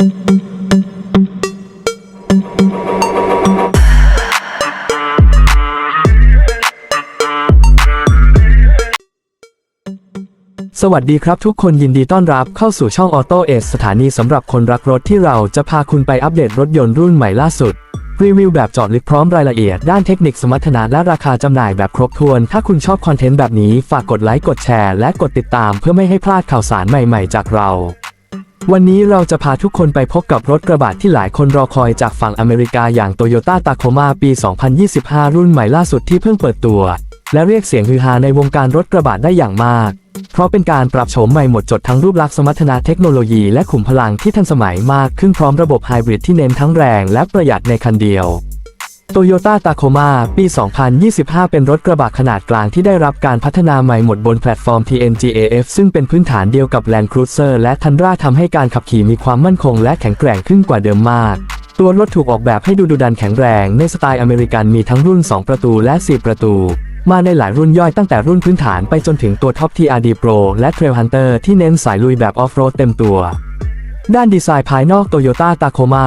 สวัสดีครับทุกคนยินดีต้อนรับเข้าสู่ช่องออโตเอสสถานีสำหรับคนรักรถที่เราจะพาคุณไปอัปเดตรถยนต์รุ่นใหม่ล่าสุด รีวิวแบบเจาะลึกพร้อมรายละเอียดด้านเทคนิคสมรรถนะและราคาจำหน่ายแบบครบถ้วน ถ้าคุณชอบคอนเทนต์แบบนี้ฝากกดไลค์กดแชร์และกดติดตามเพื่อไม่ให้พลาดข่าวสารใหม่ๆ จากเรา วันนี้เราจะพาทุกคนไปพบกับรถกระบะที่หลายคนรอคอยจากฝั่งอเมริกาอย่าง Toyota Tacoma ปี 2025 รุ่นใหม่ล่าสุดที่เพิ่งเปิดตัว และเรียกเสียงฮือฮาในวงการรถกระบะได้อย่างมาก เพราะเป็นการปรับโฉมใหม่หมดจดทั้งรูปลักษณ์สมรรถนะเทคโนโลยีและขุมพลังที่ทันสมัยมากขึ้นพร้อมระบบไฮบริดที่เน้นทั้งแรงและประหยัดในคันเดียว Toyota Tacoma ปี 2025 เป็นรถกระบะขนาดกลางที่ได้รับการพัฒนาใหม่หมดบนแพลตฟอร์ม TNGAF ซึ่งเป็นพื้นฐานเดียวกับ Land Cruiser และ Tundra ทำให้การขับขี่มีความมั่นคงและแข็งแกร่งขึ้นกว่าเดิมมาก ตัวรถถูกออกแบบให้ดูดุดันแข็งแรง ในสไตล์อเมริกันมีทั้งรุ่น 2 ประตูและ 4 ประตู มาในหลายรุ่นย่อยตั้งแต่รุ่นพื้นฐานไปจนถึงตัวท็อป TRD Pro และ Trail Hunter ที่เน้นสายลุยแบบออฟโรดเต็มตัว ด้านดีไซน์ภายนอก Toyota Tacoma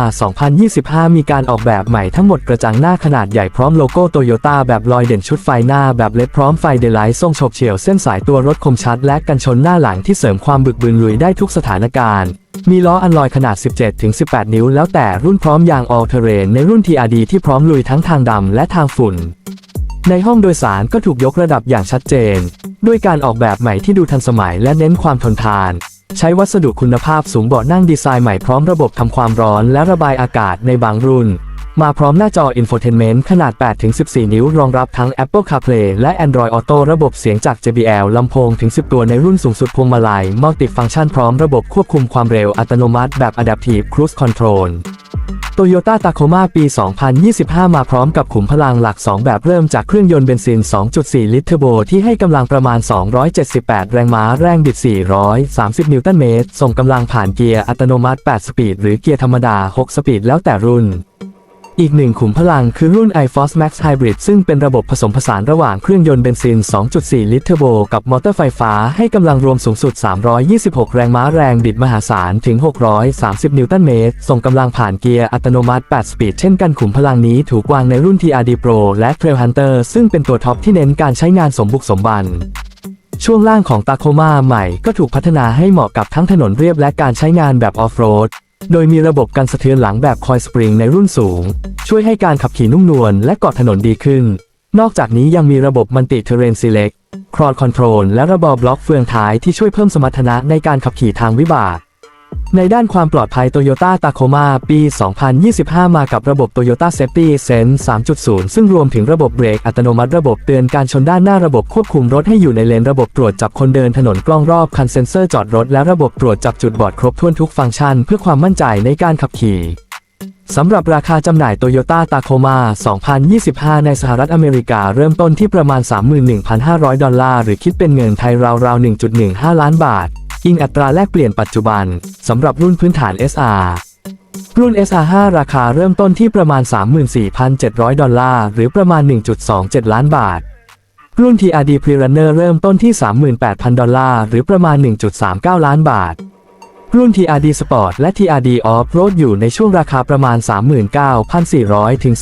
2025 มีการออกแบบใหม่ทั้งหมดกระจังหน้าขนาดใหญ่พร้อมโลโก้ Toyota แบบลอยเด่นชุดไฟหน้าแบบเลดพร้อมไฟเดลไลท์ทรงโฉบเฉี่ยวเส้นสายตัวรถคมชัดและกันชนหน้าหลังที่เสริมความบึกบึนลุยได้ทุกสถานการณ์ มีล้ออันลอยขนาด 17-18 นิ้ว แล้วแต่รุ่นพร้อมยาง All Terrain ในรุ่น TRD ที่พร้อมลุยทั้งทางดำและทางฝุ่น ในห้องโดยสารก็ถูกยกระดับอย่างชัดเจน ด้วยการออกแบบใหม่ที่ดูทันสมัยและเน้นความทนทาน ใช้วัสดุคุณภาพสูงเบาะนั่งดีไซน์ใหม่พร้อมระบบทำความร้อนและระบายอากาศในบางรุ่น มาพร้อมหน้าจอ Infotainment ขนาด 8-14 นิ้ว รองรับทั้ง Apple CarPlay และ Android Auto ระบบเสียงจาก JBL ลำโพงถึง 10 ตัวในรุ่นสูงสุดพวงมาลัยมัลติฟังก์ชันพร้อมระบบควบคุมความเร็วอัตโนมัติแบบ Adaptive Cruise Control โตโยต้าตาโคมาปี 2025 มาพร้อมกับขุมพลังหลัก 2 แบบเริ่มจากเครื่องยนต์เบนซิน 2.4 ลิตรเทอร์โบที่ให้กำลังประมาณ 278 แรงม้าแรงบิด 430 นิวตันเมตร ส่งกำลังผ่านเกียร์อัตโนมัติ 8 สปีด หรือเกียร์ธรรมดา 6 สปีดแล้วแต่รุ่น อีกหนึ่งขุมพลังคือรุ่น iForce Max Hybrid ซึ่งเป็นระบบผสมผสานระหว่างเครื่องยนต์เบนซิน 2.4 ลิตรเทอร์โบกับมอเตอร์ไฟฟ้าให้กำลังรวมสูงสุด 326 แรงม้าแรงบิดมหาศาลถึง 630 นิวตันเมตร ส่งกำลังผ่านเกียร์อัตโนมัติ 8 สปีด เช่นกันขุมพลังนี้ถูกวางในรุ่น TRD Pro และ Trail Hunter ซึ่งเป็นตัวท็อปที่เน้นการใช้งานสมบุกสมบันช่วงล่างของตาโคมาใหม่ก็ถูกพัฒนาให้เหมาะกับทั้งถนนเรียบและการใช้งานแบบออฟโรด โดยมีระบบการสะเทือนหลังแบบคอยสปริงในรุ่นสูง ช่วยให้การขับขี่นุ่มนวลและเกาะถนนดีขึ้น นอกจากนี้ยังมีระบบมันติเทเรนซีเล็กครอดคอนโทรลและระบบบล็อกเฟืองท้ายที่ช่วยเพิ่มสมรรถนะในการขับขี่ทางวิบาก ในด้านความปลอดภัย Toyota Tacoma ปี 2025 มากับระบบ Toyota Safety Sense 3.0 ซึ่งรวมถึงระบบเบรกอัตโนมัติระบบเตือนการชนด้านหน้าระบบควบคุมรถให้อยู่ในเลนระบบตรวจจับคนเดินถนนกล้องรอบคันเซ็นเซอร์จอดรถและระบบตรวจจับจุดบอดครบถ้วนทุกฟังก์ชัน เพื่อความมั่นใจในการขับขี่สำหรับราคาจำหน่าย Toyota Tacoma 2025 ในสหรัฐอเมริกาเริ่มต้นที่ประมาณ 31,500 ดอลลาร์ หรือคิดเป็นเงินไทยราวๆ 1.15 ล้านบาท อิงอัตราแลกเปลี่ยนปัจจุบันสำหรับรุ่นพื้นฐาน SR รุ่น SR5 ราคาเริ่มต้นที่ประมาณ 34,700 ดอลลาร์ หรือประมาณ 1.27 ล้านบาท รุ่น TRD Pre-Runner เริ่มต้นที่ 38,000 ดอลลาร์ หรือประมาณ 1.39 ล้านบาท รุ่น TRD Sport และ TRD Off-Road อยู่ในช่วงราคาประมาณ 39,400 ถึง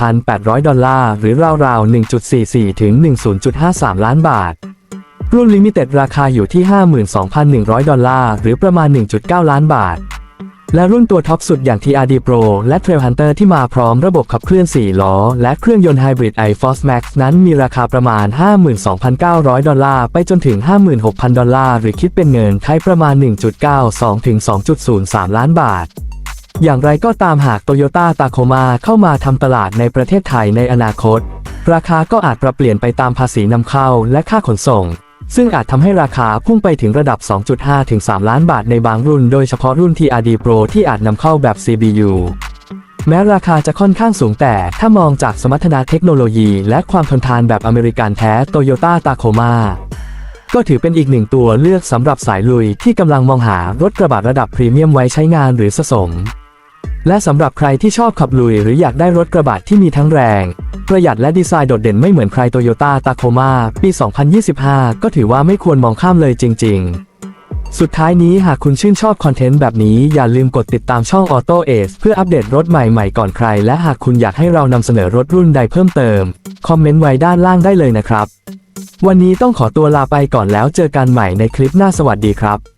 41,800 ดอลลาร์ หรือราวๆ 1.44 ถึง 10.53 ล้านบาท รุ่น Limited ราคาอยู่ที่ 52,100 ดอลลาร์ หรือประมาณ 1.9 ล้านบาท และรุ่นตัวท็อปสุดอย่าง TRD Pro และ Trail Hunter ที่มาพร้อมระบบขับเคลื่อน 4 ล้อ และเครื่องยนต์ไฮบริด iForce Max นั้นมีราคาประมาณ 52,900 ดอลลาร์ ไปจนถึง 56,000 ดอลลาร์ หรือคิดเป็นเงินไทยประมาณ 1.92 ถึง 2.03 ล้านบาทอย่างไรก็ตามหาก Toyota Tacoma เข้ามาทำตลาดในประเทศไทยในอนาคต ราคาก็อาจปรับเปลี่ยนไปตามภาษีนำเข้าและค่าขนส่ง ซึ่งอาจทำให้ราคาพุ่งไปถึงระดับ 2.5 ถึง 3 ล้านบาทในบางรุ่นโดยเฉพาะรุ่น TRD Pro ที่อาจนำเข้าแบบ CBU แม้ราคาจะค่อนข้างสูงแต่ถ้ามองจากสมรรถนะเทคโนโลยี และความทนทานแบบอเมริกันแท้ Toyota Tacoma ก็ถือเป็นอีกหนึ่งตัวเลือกสำหรับสายลุยที่กำลังมองหารถกระบะระดับพรีเมียมไว้ใช้งานหรือสะสม และสำหรับใครที่ชอบขับลุยหรืออยากได้รถกระบะที่มีทั้งแรง ประหยัดและดีไซน์โดดเด่นไม่เหมือนใคร Toyota Tacoma ปี 2025 ก็ถือว่าไม่ควรมองข้ามเลยจริง ๆ สุดท้ายนี้หากคุณชื่นชอบคอนเทนต์แบบนี้อย่าลืมกดติดตามช่อง Auto Ace เพื่ออัปเดตรถใหม่ๆก่อนใคร และหากคุณอยากให้เรานำเสนอรถรุ่นใดเพิ่มเติม คอมเมนต์ไว้ด้านล่างได้เลยนะครับ วันนี้ต้องขอตัวลาไปก่อนแล้วเจอกันใหม่ในคลิปหน้าสวัสดีครับ